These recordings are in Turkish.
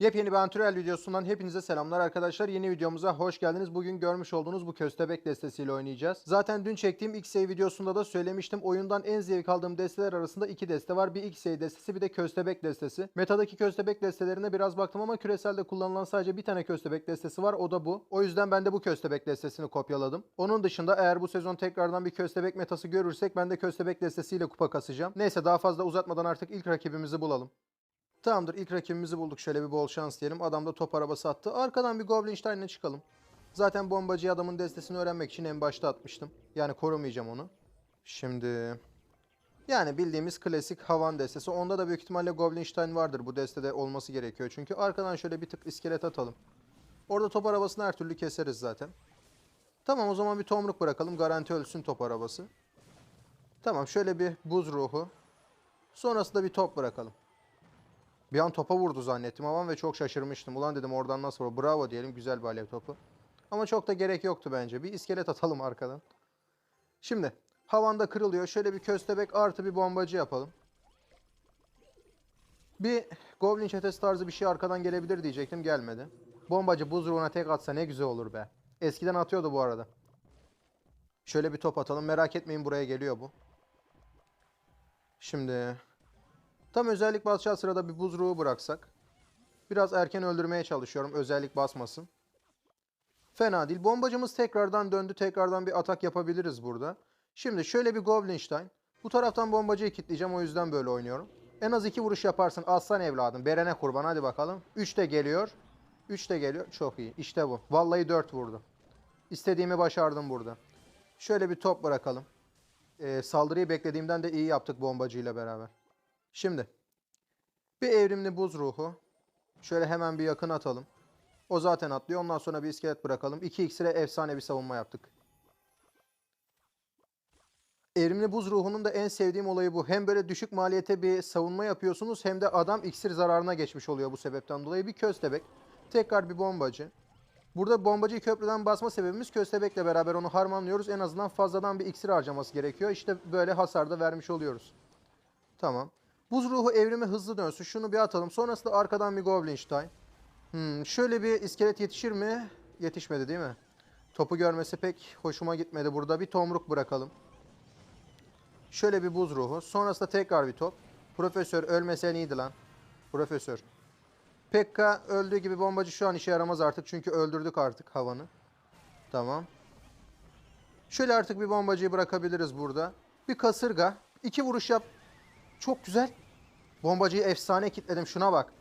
Yepyeni bir antrenör videosundan hepinize selamlar arkadaşlar. Yeni videomuza hoş geldiniz. Bugün görmüş olduğunuz bu köstebek destesiyle oynayacağız. Zaten dün çektiğim X-Ray videosunda da söylemiştim. Oyundan en zevk aldığım desteler arasında iki deste var. Bir X-Ray destesi bir de köstebek destesi. Metadaki köstebek destelerine biraz baktım ama küreselde kullanılan sadece bir tane köstebek destesi var. O da bu. O yüzden ben de bu köstebek destesini kopyaladım. Onun dışında eğer bu sezon tekrardan bir köstebek metası görürsek ben de köstebek destesiyle kupa kasacağım. Neyse daha fazla uzatmadan artık ilk rakibimizi bulalım. Tamamdır ilk rakibimizi bulduk. Şöyle bir bol şans diyelim. Adam da top arabası attı. Arkadan bir Goblinstein'le çıkalım. Zaten bombacı adamın destesini öğrenmek için en başta atmıştım. Yani korumayacağım onu. Şimdi... Yani bildiğimiz klasik havan destesi. Onda da büyük ihtimalle Goblinstein vardır. Bu destede olması gerekiyor. Çünkü arkadan şöyle bir tık iskelet atalım. Orada top arabasını her türlü keseriz zaten. Tamam o zaman bir tomruk bırakalım. Garanti ölsün top arabası. Tamam şöyle bir buz ruhu. Sonrasında bir top bırakalım. Bir an topa vurdu zannettim ama ve çok şaşırmıştım. Ulan dedim oradan nasıl vurur? Bravo diyelim güzel bir alev topu. Ama çok da gerek yoktu bence. Bir iskelet atalım arkadan. Şimdi havanda kırılıyor. Şöyle bir köstebek artı bir bombacı yapalım. Bir Goblin çetesi tarzı bir şey arkadan gelebilir diyecektim. Gelmedi. Bombacı buz ruhuna tek atsa ne güzel olur be. Eskiden atıyordu bu arada. Şöyle bir top atalım. Merak etmeyin buraya geliyor bu. Şimdi Tam özellik basacağı sırada bir buz ruhu bıraksak. Biraz erken öldürmeye çalışıyorum. Özellik basmasın. Fena değil. Bombacımız tekrardan döndü. Tekrardan bir atak yapabiliriz burada. Şimdi şöyle bir Goblinstein. Bu taraftan bombacıyı kilitleyeceğim. O yüzden böyle oynuyorum. En az iki vuruş yaparsın. Aslan evladım. Berene kurban. Hadi bakalım. 3 de geliyor. 3 de geliyor. Çok iyi. İşte bu. Vallahi 4 vurdu. İstediğimi başardım burada. Şöyle bir top bırakalım. Ee, saldırıyı beklediğimden de iyi yaptık bombacıyla beraber. Şimdi bir evrimli buz ruhu. Şöyle hemen bir yakın atalım. O zaten atlıyor. Ondan sonra bir iskelet bırakalım. 2 iksire efsane bir savunma yaptık. Evrimli buz ruhunun da en sevdiğim olayı bu. Hem böyle düşük maliyete bir savunma yapıyorsunuz hem de adam iksir zararına geçmiş oluyor bu sebepten dolayı. Bir köstebek. Tekrar bir bombacı. Burada bombacıyı köprüden basma sebebimiz köstebekle beraber onu harmanlıyoruz. En azından fazladan bir iksir harcaması gerekiyor. İşte böyle hasar da vermiş oluyoruz. Tamam. Buz ruhu evrimi hızlı dönsün. Şunu bir atalım. Sonrasında arkadan bir Goblinstein. Hmm, şöyle bir iskelet yetişir mi? Yetişmedi değil mi? Topu görmesi pek hoşuma gitmedi. Burada bir tomruk bırakalım. Şöyle bir buz ruhu. Sonrasında tekrar bir top. Profesör ölmesen iyiydi lan. Profesör. Pekka öldüğü gibi bombacı şu an işe yaramaz artık. Çünkü öldürdük artık havanı. Tamam. Şöyle artık bir bombacıyı bırakabiliriz burada. Bir kasırga. İki vuruş yap. Çok güzel. Bombacıyı efsane kitledim. Şuna bak.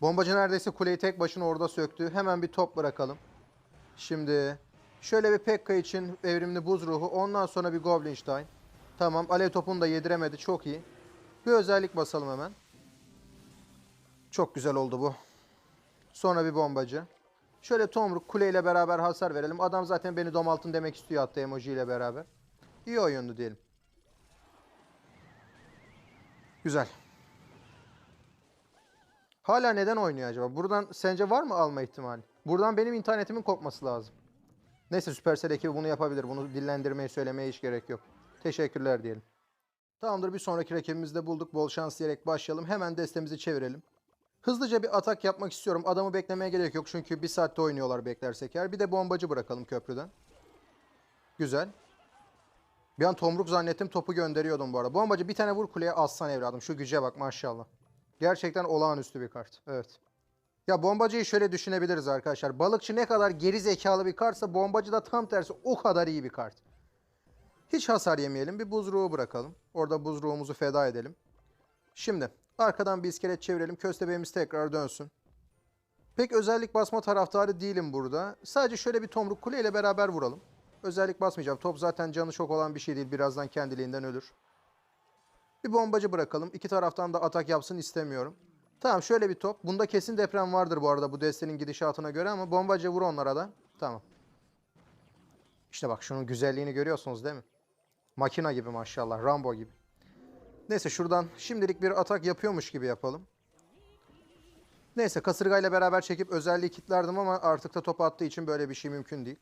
Bombacı neredeyse kuleyi tek başına orada söktü. Hemen bir top bırakalım. Şimdi şöyle bir Pekka için evrimli buz ruhu. Ondan sonra bir Goblinstein. Tamam. Alev topunu da yediremedi. Çok iyi. Bir özellik basalım hemen. Çok güzel oldu bu. Sonra bir bombacı. Şöyle Tomruk kuleyle beraber hasar verelim. Adam zaten beni domaltın demek istiyor hatta emoji ile beraber. İyi oyundu diyelim. Güzel. Hala neden oynuyor acaba? Buradan sence var mı alma ihtimali? Buradan benim internetimin kopması lazım. Neyse Supercell ekibi bunu yapabilir. Bunu dillendirmeyi söylemeye hiç gerek yok. Teşekkürler diyelim. Tamamdır bir sonraki rakibimizi de bulduk. Bol şans diyerek başlayalım. Hemen destemizi çevirelim. Hızlıca bir atak yapmak istiyorum. Adamı beklemeye gerek yok. Çünkü bir saatte oynuyorlar beklersek eğer. Bir de bombacı bırakalım köprüden. Güzel. Bir an tomruk zannettim topu gönderiyordum bu arada. Bombacı bir tane vur kuleye aslan evladım. Şu güce bak maşallah. Gerçekten olağanüstü bir kart. Evet. Ya bombacıyı şöyle düşünebiliriz arkadaşlar. Balıkçı ne kadar geri zekalı bir kartsa bombacı da tam tersi o kadar iyi bir kart. Hiç hasar yemeyelim. Bir buz ruhu bırakalım. Orada buz ruhumuzu feda edelim. Şimdi arkadan bir iskelet çevirelim. Köstebeğimiz tekrar dönsün. Pek özellik basma taraftarı değilim burada. Sadece şöyle bir tomruk kule ile beraber vuralım. Özellik basmayacağım. Top zaten canı çok olan bir şey değil. Birazdan kendiliğinden ölür. Bir bombacı bırakalım. İki taraftan da atak yapsın istemiyorum. Tamam şöyle bir top. Bunda kesin deprem vardır bu arada bu destenin gidişatına göre ama bombacı vur onlara da. Tamam. İşte bak şunun güzelliğini görüyorsunuz değil mi? Makina gibi maşallah. Rambo gibi. Neyse şuradan şimdilik bir atak yapıyormuş gibi yapalım. Neyse kasırgayla beraber çekip özelliği kitlerdim ama artık da top attığı için böyle bir şey mümkün değil.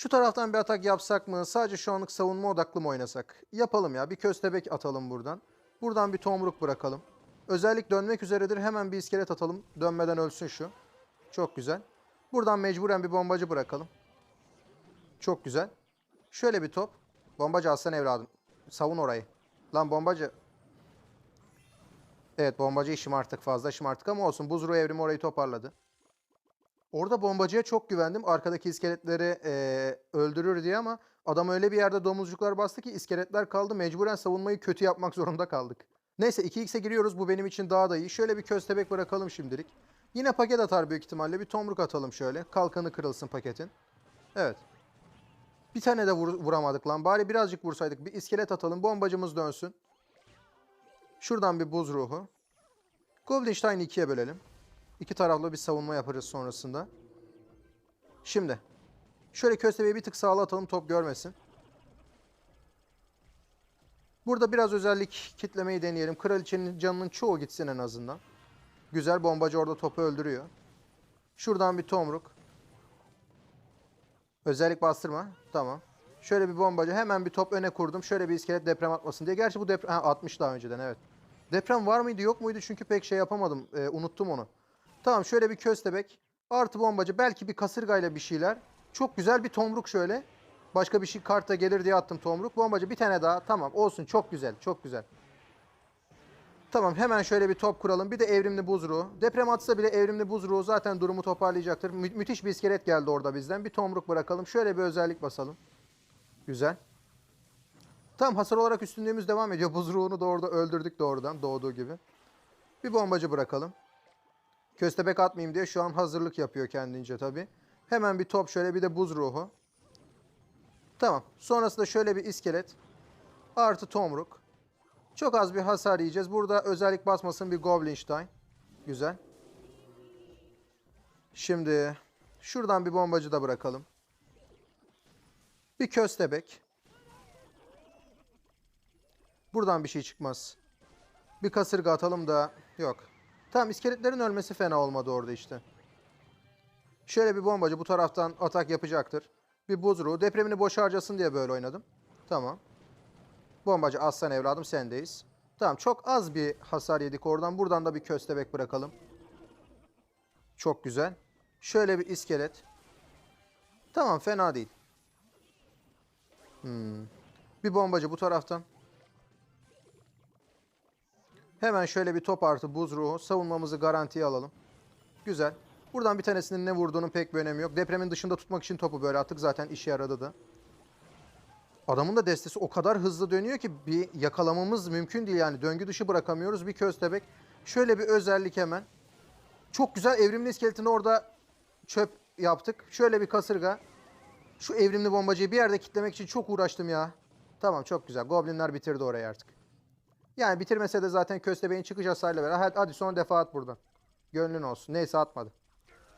Şu taraftan bir atak yapsak mı? Sadece şu anlık savunma odaklı mı oynasak? Yapalım ya. Bir köstebek atalım buradan. Buradan bir tomruk bırakalım. Özellik dönmek üzeredir. Hemen bir iskelet atalım. Dönmeden ölsün şu. Çok güzel. Buradan mecburen bir bombacı bırakalım. Çok güzel. Şöyle bir top. Bombacı aslan evladım. Savun orayı. Lan bombacı. Evet bombacı şımarttık fazla şımarttık ama olsun. Buzru evrimi orayı toparladı. Orada bombacıya çok güvendim. Arkadaki iskeletleri eee, öldürür diye ama adam öyle bir yerde domuzcuklar bastı ki iskeletler kaldı. Mecburen savunmayı kötü yapmak zorunda kaldık. Neyse 2x'e giriyoruz. Bu benim için daha da iyi. Şöyle bir köstebek bırakalım şimdilik. Yine paket atar büyük ihtimalle. Bir tomruk atalım şöyle. Kalkanı kırılsın paketin. Evet. Bir tane de vur- vuramadık lan. Bari birazcık vursaydık. Bir iskelet atalım. Bombacımız dönsün. Şuradan bir buz ruhu. Goblinstein'i ikiye bölelim. İki taraflı bir savunma yaparız sonrasında. Şimdi. Şöyle köstebeği bir tık sağla atalım top görmesin. Burada biraz özellik kitlemeyi deneyelim. Kraliçenin canının çoğu gitsin en azından. Güzel bombacı orada topu öldürüyor. Şuradan bir tomruk. Özellik bastırma. Tamam. Şöyle bir bombacı. Hemen bir top öne kurdum. Şöyle bir iskelet deprem atmasın diye. Gerçi bu deprem... Ha, atmış daha önceden evet. Deprem var mıydı yok muydu? Çünkü pek şey yapamadım. Ee, unuttum onu. Tamam şöyle bir köstebek. Artı bombacı. Belki bir kasırgayla bir şeyler. Çok güzel bir tomruk şöyle. Başka bir şey karta gelir diye attım tomruk. Bombacı bir tane daha. Tamam olsun. Çok güzel. Çok güzel. Tamam hemen şöyle bir top kuralım. Bir de evrimli buzruğu. Deprem atsa bile evrimli buzruğu zaten durumu toparlayacaktır. Mü- müthiş bir iskelet geldi orada bizden. Bir tomruk bırakalım. Şöyle bir özellik basalım. Güzel. Tamam hasar olarak üstünlüğümüz devam ediyor. Buzruğunu da öldürdük doğrudan doğduğu gibi. Bir bombacı bırakalım. Köstebek atmayayım diye şu an hazırlık yapıyor kendince tabii. Hemen bir top şöyle bir de buz ruhu. Tamam. Sonrasında şöyle bir iskelet. Artı tomruk. Çok az bir hasar yiyeceğiz. Burada özellik basmasın bir Goblinstein. Güzel. Şimdi şuradan bir bombacı da bırakalım. Bir köstebek. Buradan bir şey çıkmaz. Bir kasırga atalım da yok. Tamam iskeletlerin ölmesi fena olmadı orada işte. Şöyle bir bombacı bu taraftan atak yapacaktır. Bir buzruğu depremini boş harcasın diye böyle oynadım. Tamam. Bombacı aslan evladım sendeyiz. Tamam çok az bir hasar yedik oradan. Buradan da bir köstebek bırakalım. Çok güzel. Şöyle bir iskelet. Tamam fena değil. Hmm. Bir bombacı bu taraftan. Hemen şöyle bir top artı buz ruhu. Savunmamızı garantiye alalım. Güzel. Buradan bir tanesinin ne vurduğunun pek bir önemi yok. Depremin dışında tutmak için topu böyle attık. Zaten işe yaradı da. Adamın da destesi o kadar hızlı dönüyor ki bir yakalamamız mümkün değil yani. Döngü dışı bırakamıyoruz. Bir köstebek. Şöyle bir özellik hemen. Çok güzel evrimli iskeletini orada çöp yaptık. Şöyle bir kasırga. Şu evrimli bombacıyı bir yerde kitlemek için çok uğraştım ya. Tamam çok güzel. Goblinler bitirdi orayı artık. Yani bitirmese de zaten köstebeğin çıkış hasarıyla beraber. Hadi, hadi son defa at buradan. Gönlün olsun. Neyse atmadı.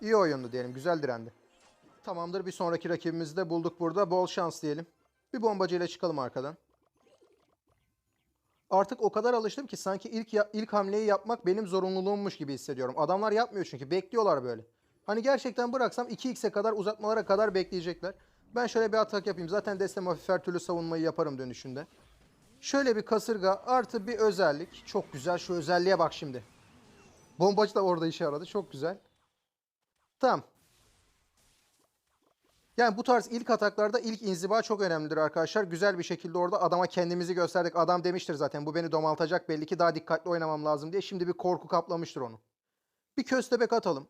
İyi oyundu diyelim. Güzel direndi. Tamamdır. Bir sonraki rakibimizi de bulduk burada. Bol şans diyelim. Bir bombacıyla çıkalım arkadan. Artık o kadar alıştım ki sanki ilk ilk hamleyi yapmak benim zorunluluğummuş gibi hissediyorum. Adamlar yapmıyor çünkü bekliyorlar böyle. Hani gerçekten bıraksam 2x'e kadar uzatmalara kadar bekleyecekler. Ben şöyle bir atak yapayım. Zaten destem hafif her türlü savunmayı yaparım dönüşünde. Şöyle bir kasırga artı bir özellik. Çok güzel. Şu özelliğe bak şimdi. Bombacı da orada işe yaradı. Çok güzel. Tamam. Yani bu tarz ilk ataklarda ilk inziba çok önemlidir arkadaşlar. Güzel bir şekilde orada adama kendimizi gösterdik. Adam demiştir zaten bu beni domaltacak belli ki daha dikkatli oynamam lazım diye. Şimdi bir korku kaplamıştır onu. Bir köstebek atalım.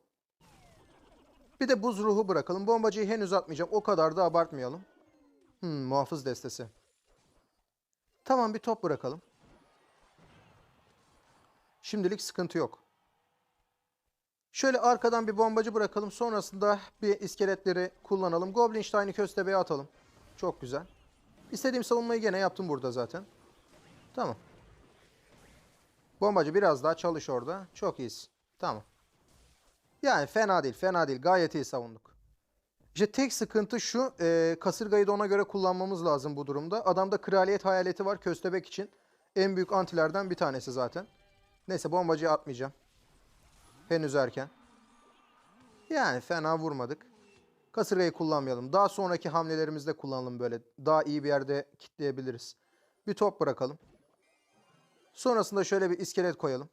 Bir de buz ruhu bırakalım. Bombacıyı henüz atmayacağım. O kadar da abartmayalım. Hmm, muhafız destesi. Tamam bir top bırakalım. Şimdilik sıkıntı yok. Şöyle arkadan bir bombacı bırakalım. Sonrasında bir iskeletleri kullanalım. Goblinstein'i köstebeğe atalım. Çok güzel. İstediğim savunmayı gene yaptım burada zaten. Tamam. Bombacı biraz daha çalış orada. Çok iyisin. Tamam. Yani fena değil, fena değil. Gayet iyi savunduk. İşte tek sıkıntı şu, e, kasırgayı da ona göre kullanmamız lazım bu durumda. Adamda kraliyet hayaleti var köstebek için. En büyük antilerden bir tanesi zaten. Neyse bombacıyı atmayacağım. Henüz erken. Yani fena vurmadık. Kasırgayı kullanmayalım. Daha sonraki hamlelerimizde kullanalım böyle. Daha iyi bir yerde kitleyebiliriz. Bir top bırakalım. Sonrasında şöyle bir iskelet koyalım.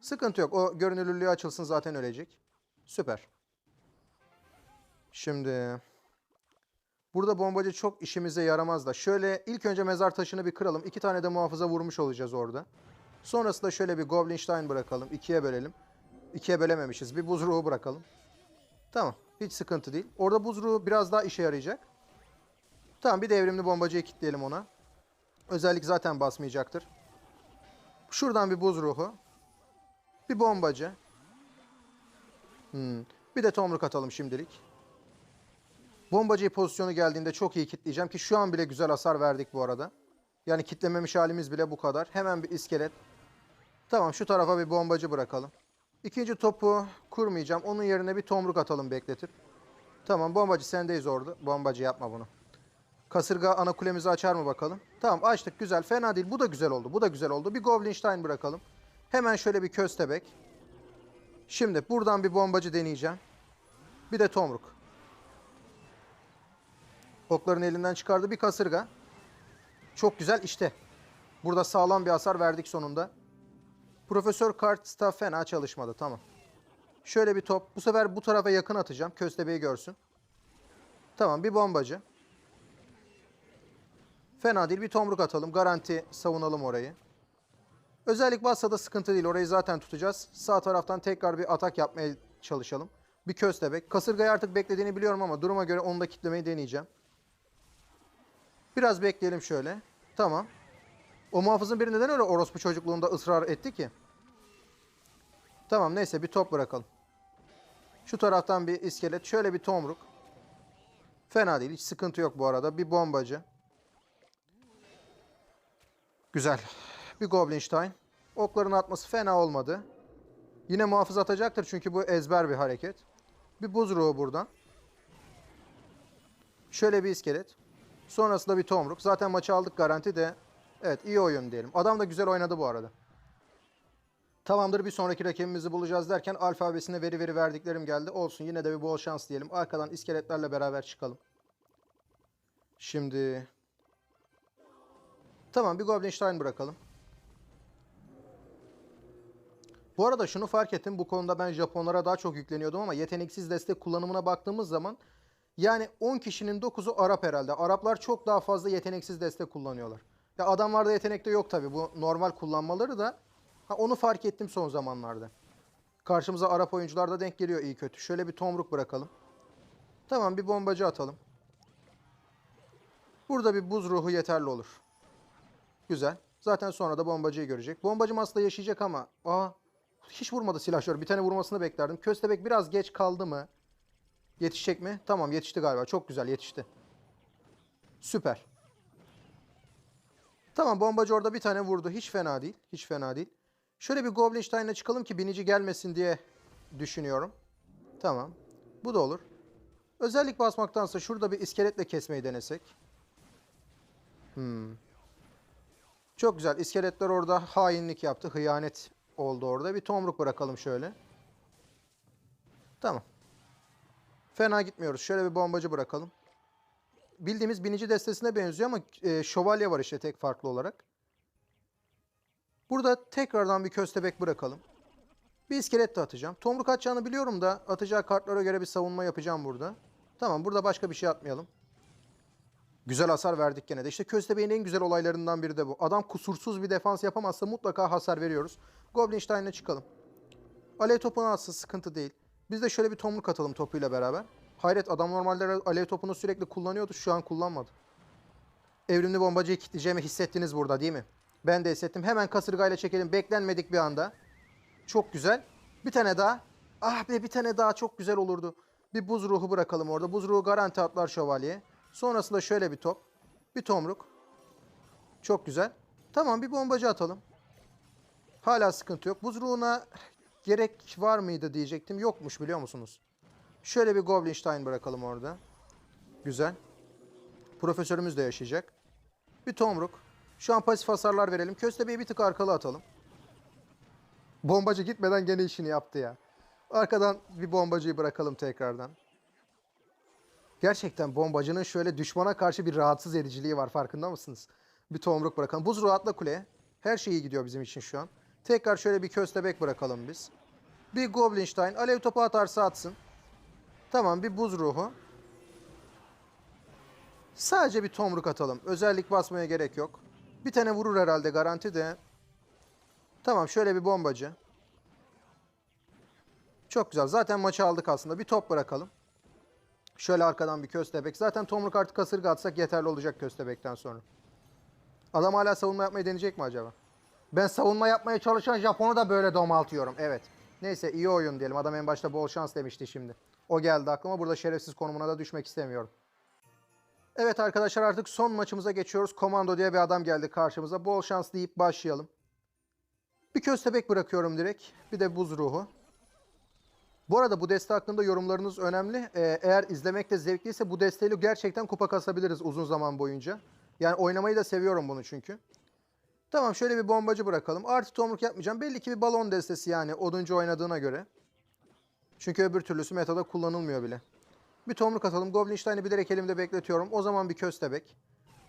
Sıkıntı yok. O görünürlüğü açılsın zaten ölecek. Süper. Şimdi burada bombacı çok işimize yaramaz da. Şöyle ilk önce mezar taşını bir kıralım. İki tane de muhafıza vurmuş olacağız orada. Sonrasında şöyle bir Goblinstein bırakalım. ikiye bölelim. İkiye bölememişiz. Bir buz ruhu bırakalım. Tamam. Hiç sıkıntı değil. Orada buz ruhu biraz daha işe yarayacak. Tamam bir devrimli bombacıyı kilitleyelim ona. Özellik zaten basmayacaktır. Şuradan bir buz ruhu. Bir bombacı. Hmm. Bir de tomruk atalım şimdilik. Bombacıyı pozisyonu geldiğinde çok iyi kitleyeceğim ki şu an bile güzel hasar verdik bu arada. Yani kitlememiş halimiz bile bu kadar. Hemen bir iskelet. Tamam şu tarafa bir bombacı bırakalım. İkinci topu kurmayacağım. Onun yerine bir tomruk atalım bekletip. Tamam bombacı sendeyiz orada. Bombacı yapma bunu. Kasırga ana kulemizi açar mı bakalım. Tamam açtık güzel. Fena değil. Bu da güzel oldu. Bu da güzel oldu. Bir Goblinstein bırakalım. Hemen şöyle bir köstebek. Şimdi buradan bir bombacı deneyeceğim. Bir de tomruk. Okların elinden çıkardı bir kasırga. Çok güzel işte. Burada sağlam bir hasar verdik sonunda. Profesör Kartsta fena çalışmadı. Tamam. Şöyle bir top. Bu sefer bu tarafa yakın atacağım. Köstebeği görsün. Tamam bir bombacı. Fena değil. Bir tomruk atalım. Garanti savunalım orayı. Özellik bassa da sıkıntı değil. Orayı zaten tutacağız. Sağ taraftan tekrar bir atak yapmaya çalışalım. Bir köstebek. Kasırgayı artık beklediğini biliyorum ama duruma göre onu da kitlemeyi deneyeceğim. Biraz bekleyelim şöyle. Tamam. O muhafızın biri neden öyle orospu çocukluğunda ısrar etti ki? Tamam neyse bir top bırakalım. Şu taraftan bir iskelet. Şöyle bir tomruk. Fena değil. Hiç sıkıntı yok bu arada. Bir bombacı. Güzel. Bir Goblinstein. Okların atması fena olmadı. Yine muhafız atacaktır çünkü bu ezber bir hareket. Bir buz ruhu buradan. Şöyle bir iskelet. Sonrasında bir tomruk. Zaten maçı aldık garanti de. Evet iyi oyun diyelim. Adam da güzel oynadı bu arada. Tamamdır bir sonraki rakibimizi bulacağız derken alfabesine veri veri verdiklerim geldi. Olsun yine de bir bol şans diyelim. Arkadan iskeletlerle beraber çıkalım. Şimdi... Tamam bir Goblinstein bırakalım. Bu arada şunu fark ettim. Bu konuda ben Japonlara daha çok yükleniyordum ama yeteneksiz destek kullanımına baktığımız zaman yani 10 kişinin 9'u Arap herhalde. Araplar çok daha fazla yeteneksiz destek kullanıyorlar. Ya adamlarda yetenek de yok tabi. Bu normal kullanmaları da ha, onu fark ettim son zamanlarda. Karşımıza Arap oyuncular da denk geliyor iyi kötü. Şöyle bir tomruk bırakalım. Tamam bir bombacı atalım. Burada bir buz ruhu yeterli olur. Güzel. Zaten sonra da bombacıyı görecek. Bombacım aslında yaşayacak ama aa hiç vurmadı silahşör. Bir tane vurmasını beklerdim. Köstebek biraz geç kaldı mı? Yetişecek mi? Tamam yetişti galiba. Çok güzel yetişti. Süper. Tamam bombacı orada bir tane vurdu. Hiç fena değil. Hiç fena değil. Şöyle bir Goblinstein'e çıkalım ki binici gelmesin diye düşünüyorum. Tamam. Bu da olur. Özellik basmaktansa şurada bir iskeletle kesmeyi denesek. Hmm. Çok güzel. İskeletler orada hainlik yaptı. Hıyanet oldu orada. Bir tomruk bırakalım şöyle. Tamam. Fena gitmiyoruz. Şöyle bir bombacı bırakalım. Bildiğimiz binici destesine benziyor ama e, şövalye var işte tek farklı olarak. Burada tekrardan bir köstebek bırakalım. Bir iskelet de atacağım. Tomruk atacağını biliyorum da atacağı kartlara göre bir savunma yapacağım burada. Tamam burada başka bir şey atmayalım. Güzel hasar verdik gene de. İşte köstebeğin en güzel olaylarından biri de bu. Adam kusursuz bir defans yapamazsa mutlaka hasar veriyoruz. Goblinstein'e çıkalım. Alev topunu atsa sıkıntı değil. Biz de şöyle bir tomruk atalım topuyla beraber. Hayret adam normalde alev topunu sürekli kullanıyordu. Şu an kullanmadı. Evrimli bombacıyı kitleyeceğimi hissettiniz burada değil mi? Ben de hissettim. Hemen kasırgayla çekelim. Beklenmedik bir anda. Çok güzel. Bir tane daha. Ah be bir tane daha çok güzel olurdu. Bir buz ruhu bırakalım orada. Buz ruhu garanti atlar şövalye. Sonrasında şöyle bir top. Bir tomruk. Çok güzel. Tamam bir bombacı atalım. Hala sıkıntı yok. Buz ruhuna gerek var mıydı diyecektim. Yokmuş biliyor musunuz? Şöyle bir Goblinstein bırakalım orada. Güzel. Profesörümüz de yaşayacak. Bir tomruk. Şu an pasif hasarlar verelim. Köstebeği bir tık arkalı atalım. Bombacı gitmeden gene işini yaptı ya. Arkadan bir bombacıyı bırakalım tekrardan. Gerçekten bombacının şöyle düşmana karşı bir rahatsız ediciliği var farkında mısınız? Bir tomruk bırakalım. Buz ruhu atla kuleye. Her şey iyi gidiyor bizim için şu an. Tekrar şöyle bir köstebek bırakalım biz. Bir Goblinstein. Alev topu atarsa atsın. Tamam bir buz ruhu. Sadece bir tomruk atalım. Özellik basmaya gerek yok. Bir tane vurur herhalde garanti de. Tamam şöyle bir bombacı. Çok güzel. Zaten maçı aldık aslında. Bir top bırakalım. Şöyle arkadan bir köstebek. Zaten tomruk artı kasırga atsak yeterli olacak köstebekten sonra. Adam hala savunma yapmayı deneyecek mi acaba? Ben savunma yapmaya çalışan Japon'u da böyle domaltıyorum. Evet. Neyse iyi oyun diyelim. Adam en başta bol şans demişti şimdi. O geldi aklıma. Burada şerefsiz konumuna da düşmek istemiyorum. Evet arkadaşlar artık son maçımıza geçiyoruz. Komando diye bir adam geldi karşımıza. Bol şans deyip başlayalım. Bir köstebek bırakıyorum direkt. Bir de buz ruhu. Bu arada bu deste hakkında yorumlarınız önemli. Ee, eğer izlemekte zevkliyse bu desteyle gerçekten kupa kasabiliriz uzun zaman boyunca. Yani oynamayı da seviyorum bunu çünkü. Tamam şöyle bir bombacı bırakalım. Artı tomruk yapmayacağım. Belli ki bir balon destesi yani oduncu oynadığına göre. Çünkü öbür türlüsü metada kullanılmıyor bile. Bir tomruk atalım. Goblinstein'i bilerek elimde bekletiyorum. O zaman bir köstebek.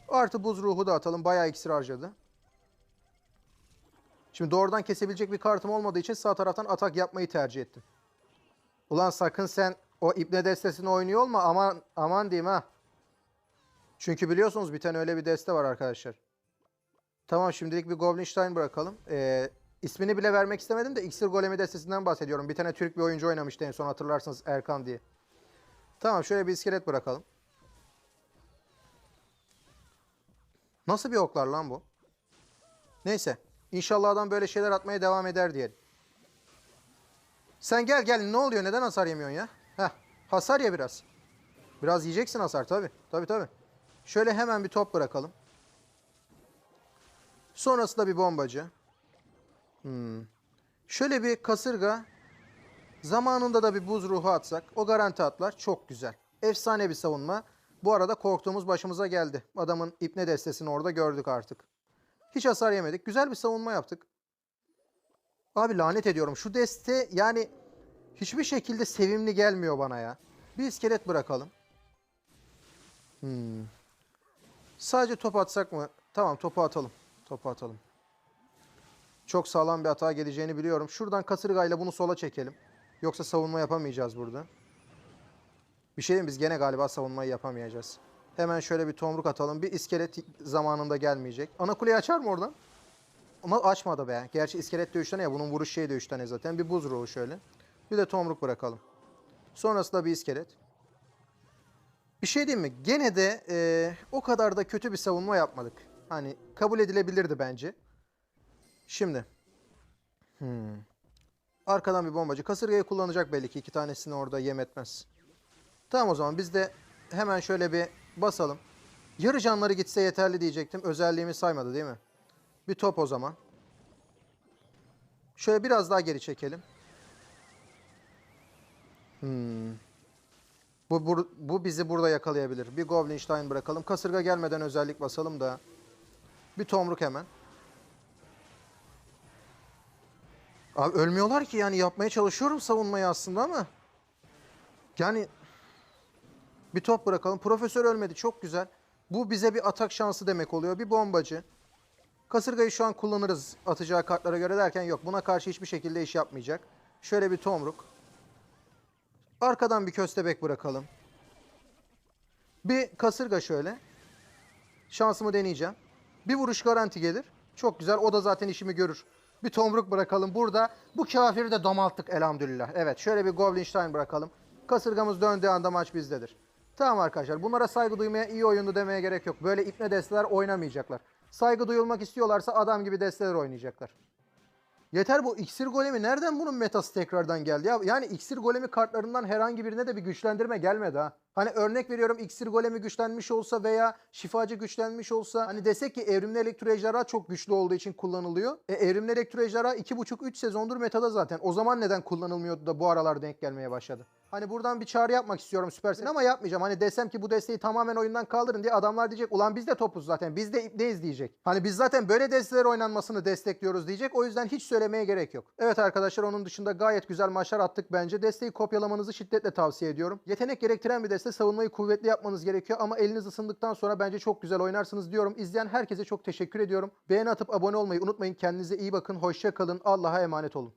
Artı buz ruhu da atalım. Bayağı iksir harcadı. Şimdi doğrudan kesebilecek bir kartım olmadığı için sağ taraftan atak yapmayı tercih ettim. Ulan sakın sen o ibne destesini oynuyor olma. Aman aman diyeyim ha. Çünkü biliyorsunuz bir tane öyle bir deste var arkadaşlar. Tamam şimdilik bir Goblinstein bırakalım. Ee, ismini bile vermek istemedim de İksir Golemi destesinden bahsediyorum. Bir tane Türk bir oyuncu oynamıştı en son hatırlarsınız Erkan diye. Tamam şöyle bir iskelet bırakalım. Nasıl bir oklar lan bu? Neyse. İnşallah adam böyle şeyler atmaya devam eder diyelim. Sen gel gel ne oluyor neden hasar yemiyorsun ya? Heh hasar ye biraz. Biraz yiyeceksin hasar tabi. Tabi tabi. Şöyle hemen bir top bırakalım. Sonrasında bir bombacı. Hmm. Şöyle bir kasırga. Zamanında da bir buz ruhu atsak. O garanti atlar. Çok güzel. Efsane bir savunma. Bu arada korktuğumuz başımıza geldi. Adamın ipne destesini orada gördük artık. Hiç hasar yemedik. Güzel bir savunma yaptık. Abi lanet ediyorum. Şu deste yani hiçbir şekilde sevimli gelmiyor bana ya. Bir iskelet bırakalım. Hmm. Sadece top atsak mı? Tamam topu atalım. Topu atalım. Çok sağlam bir hata geleceğini biliyorum. Şuradan kasırgayla bunu sola çekelim. Yoksa savunma yapamayacağız burada. Bir şey diyeyim biz gene galiba savunmayı yapamayacağız. Hemen şöyle bir tomruk atalım. Bir iskelet zamanında gelmeyecek. Ana kuleyi açar mı oradan? Ama açmadı be. Gerçi iskelet de 3 tane ya. Bunun vuruş şeyi de 3 tane zaten. Bir buz ruhu şöyle. Bir de tomruk bırakalım. Sonrasında bir iskelet. Bir şey diyeyim mi? Gene de eee, o kadar da kötü bir savunma yapmadık. Hani kabul edilebilirdi bence. Şimdi. Hmm. Arkadan bir bombacı. Kasırgayı kullanacak belli ki. iki tanesini orada yem etmez. Tamam o zaman biz de hemen şöyle bir basalım. Yarı canları gitse yeterli diyecektim. Özelliğimi saymadı değil mi? Bir top o zaman. Şöyle biraz daha geri çekelim. Hmm. Bu, bu, bu bizi burada yakalayabilir. Bir Goblinstein bırakalım. Kasırga gelmeden özellik basalım da. Bir tomruk hemen. Abi ölmüyorlar ki yani yapmaya çalışıyorum savunmayı aslında ama. Yani bir top bırakalım. Profesör ölmedi çok güzel. Bu bize bir atak şansı demek oluyor. Bir bombacı. Kasırgayı şu an kullanırız atacağı kartlara göre derken yok. Buna karşı hiçbir şekilde iş yapmayacak. Şöyle bir tomruk. Arkadan bir köstebek bırakalım. Bir kasırga şöyle. Şansımı deneyeceğim. Bir vuruş garanti gelir. Çok güzel. O da zaten işimi görür. Bir tomruk bırakalım. Burada bu kafiri de domalttık elhamdülillah. Evet şöyle bir Goblinstein bırakalım. Kasırgamız döndüğü anda maç bizdedir. Tamam arkadaşlar bunlara saygı duymaya iyi oyundu demeye gerek yok. Böyle ipne desteler oynamayacaklar. Saygı duyulmak istiyorlarsa adam gibi desteler oynayacaklar. Yeter bu iksir golemi nereden bunun metası tekrardan geldi ya? Yani iksir golemi kartlarından herhangi birine de bir güçlendirme gelmedi ha. Hani örnek veriyorum iksir golemi güçlenmiş olsa veya şifacı güçlenmiş olsa hani desek ki evrimli elektro ejderha çok güçlü olduğu için kullanılıyor. E evrimli elektro ejderha 2,5-3 sezondur metada zaten. O zaman neden kullanılmıyordu da bu aralar denk gelmeye başladı? Hani buradan bir çağrı yapmak istiyorum Supercell ama yapmayacağım. Hani desem ki bu desteği tamamen oyundan kaldırın diye adamlar diyecek ulan biz de topuz zaten biz de ibneyiz diyecek. Hani biz zaten böyle desteler oynanmasını destekliyoruz diyecek. O yüzden hiç söylemeye gerek yok. Evet arkadaşlar onun dışında gayet güzel maçlar attık bence. Desteği kopyalamanızı şiddetle tavsiye ediyorum. Yetenek gerektiren bir deste savunmayı kuvvetli yapmanız gerekiyor ama eliniz ısındıktan sonra bence çok güzel oynarsınız diyorum. İzleyen herkese çok teşekkür ediyorum. Beğeni atıp abone olmayı unutmayın. Kendinize iyi bakın. Hoşça kalın. Allah'a emanet olun.